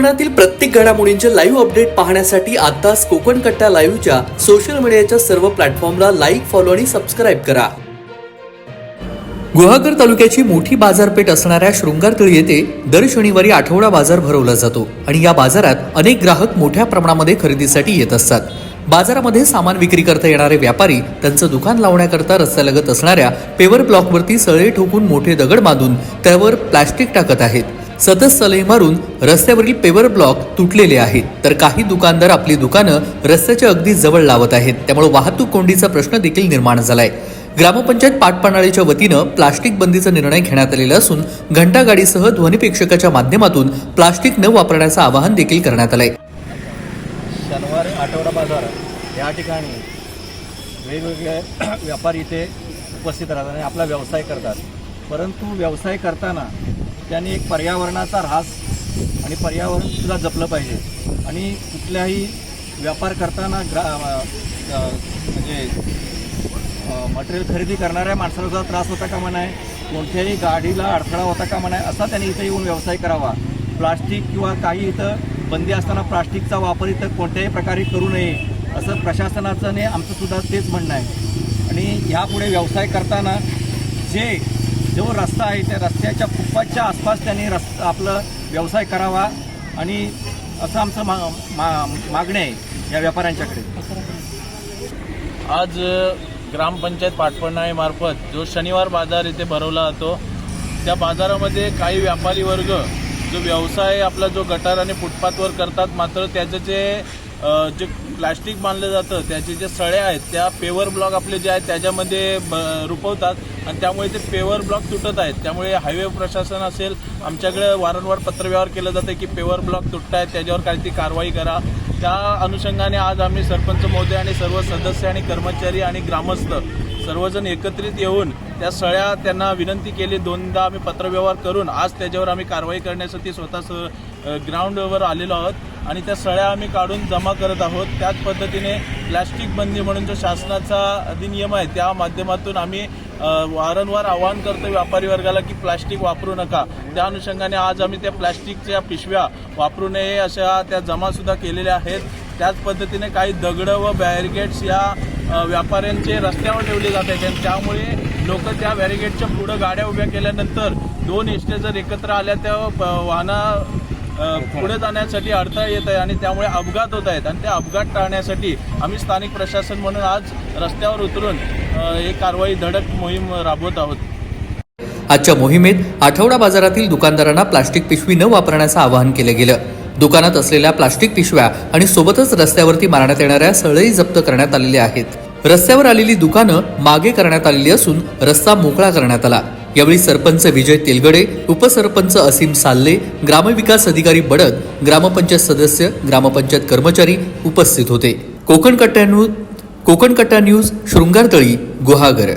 कोकणातील प्रत्येक घडामोडींचे लाईव्ह अपडेट पाहण्यासाठी आताच कोकण कट्टा लाईव्हच्या सोशल मीडियाच्या सर्व प्लॅटफॉर्मला लाईक फॉलो आणि सबस्क्राईब करा. गुहागर तालुक्याची मोठी बाजारपेठ असणाऱ्या शृंगारतळी येथे दर शनिवारी आठवडा बाजार भरवला जातो आणि या बाजारात अनेक ग्राहक मोठ्या प्रमाणामध्ये खरेदीसाठी येत असतात. बाजारामध्ये सामान विक्री करता येणारे व्यापारी त्यांचं दुकान लावण्याकरता रस्त्यालगत असणाऱ्या पेवर ब्लॉकवरती सळे ठोकून मोठे दगड बांधून त्यावर प्लास्टिक टाकत आहेत. सतत सलई मारून रस्त्यावरील पेवर ब्लॉक तुटलेले आहेत. तर काही दुकानदार आपली दुकानं रस्त्याच्या अगदी जवळ लावत आहेत. त्यामुळे वाहतूक कोंडीचा प्रश्न देखील निर्माण झालाय. ग्रामपंचायत पाटपाणाळीच्या वतीनं प्लास्टिक बंदीचा निर्णय घेण्यात आलेला असून घंटागाडीसह ध्वनिपेक्षकाच्या माध्यमातून प्लास्टिक न वापरण्याचं आवाहन देखील करण्यात आलंय. शनिवारी आठवडा बाजार. या ठिकाणी वेगवेगळे व्यापारी इथे उपस्थित राहतात आणि आपला व्यवसाय करतात. परंतु व्यवसाय करताना त्याने एक पर्यावरणाचा ऱ्हास आणि पर्यावरणसुद्धा जपलं पाहिजे. आणि कुठल्याही व्यापार करताना ग्रा म्हणजे मटेरियल खरेदी करणाऱ्या माणसाला त्रास होता कामा आहे कोणत्याही गाडीला अडथळा होता का नये असा त्यांनी इथं येऊन व्यवसाय करावा. प्लास्टिक किंवा काही इथं बंदी असताना प्लास्टिकचा वापर इथं कोणत्याही प्रकारे करू नये असं प्रशासनाचं आणि आमचंसुद्धा तेच म्हणणं आहे. आणि ह्यापुढे व्यवसाय करताना जे जो रस्ता आहे त्या रस्त्याच्या फुटपाथच्या आसपास त्यांनी रस्ता आपलं व्यवसाय करावा आणि असं आमचं मा, मा मागणी आहे या व्यापाऱ्यांच्याकडे. आज ग्रामपंचायत पाटपणाईमार्फत जो शनिवार बाजार इथे भरवला जातो त्या बाजारामध्ये काही व्यापारी वर्ग जो व्यवसाय आपला जो गटार आणि फुटपाथवर करतात मात्र त्याचं जे जे प्लॅस्टिक बांधलं जातं त्याचे जे सळ्या आहेत त्या पेवर ब्लॉक आपले जे आहेत त्याच्यामध्ये ब- रुपवतात आणि त्यामुळे ते पेवर ब्लॉक तुटत आहेत. त्यामुळे हायवे प्रशासन असेल आमच्याकडे वारंवार पत्रव्यवहार केलं जातं की पेवर ब्लॉक तुटत आहेत त्याच्यावर काहीतरी कारवाई करा. त्या अनुषंगाने आज आम्ही सरपंच महोदय आणि सर्व सदस्य आणि कर्मचारी आणि ग्रामस्थ सर्वजण एकत्रित येऊन त्या सळ्या त्यांना विनंती केली. दोनदा आम्ही पत्रव्यवहार करून आज त्याच्यावर आम्ही कारवाई करण्यासाठी स्वतः स ग्राउंडवर आलेलो आहोत. आणि त्या सळ्या आम्ही काढून जमा करत आहोत. त्याच पद्धतीने प्लॅस्टिक बंदी म्हणून जो शासनाचा अधिनियम आहे त्या माध्यमातून आम्ही वारंवार आवाहन करतो व्यापारी वर्गाला की प्लास्टिक वापरू नका. त्या अनुषंगाने आज आम्ही त्या प्लास्टिकच्या पिशव्या वापरू नये अशा त्या जमासुद्धा केलेल्या आहेत. त्याच पद्धतीने काही दगडं व बॅरिगेट्स या व्यापाऱ्यांचे रस्त्यावर ठेवले जात आहेत आणि त्यामुळे लोक त्या बॅरिगेटच्या पुढं गाड्या उभ्या केल्यानंतर दोन एसट्या जर एकत्र आल्या त्या वाहना पुढे जाण्यासाठी अडथळा येत आहे आणि त्यामुळे अपघात होत आहेत. आणि ते अपघात टाळण्यासाठी आम्ही स्थानिक प्रशासन म्हणून आज रस्त्यावर उतरून एक कारवाई धडक मोहीम राबवत आहोत. आजच्या मोहिमेत आठवडा बाजारातील दुकानदारांना प्लास्टिक पिशवी न वापरण्याचं आवाहन केलं गेलं. दुकानात असलेल्या प्लास्टिक पिशव्या आणि सोबतच रस्त्यावरती मारण्यात येणाऱ्या सळई जप्त करण्यात आलेल्या आहेत. रस्त्यावर आलेली दुकानं मागे करण्यात आलेली असून रस्ता मोकळा करण्यात आला. यावेळी सरपंच विजय तेलगडे उपसरपंच असीम साल्ले ग्रामविकास अधिकारी बडद ग्रामपंचायत सदस्य ग्रामपंचायत कर्मचारी उपस्थित होते. कोकण कट्टा न्यूज कोकण कट्टा न्यूज शृंगारतळी गुहागर.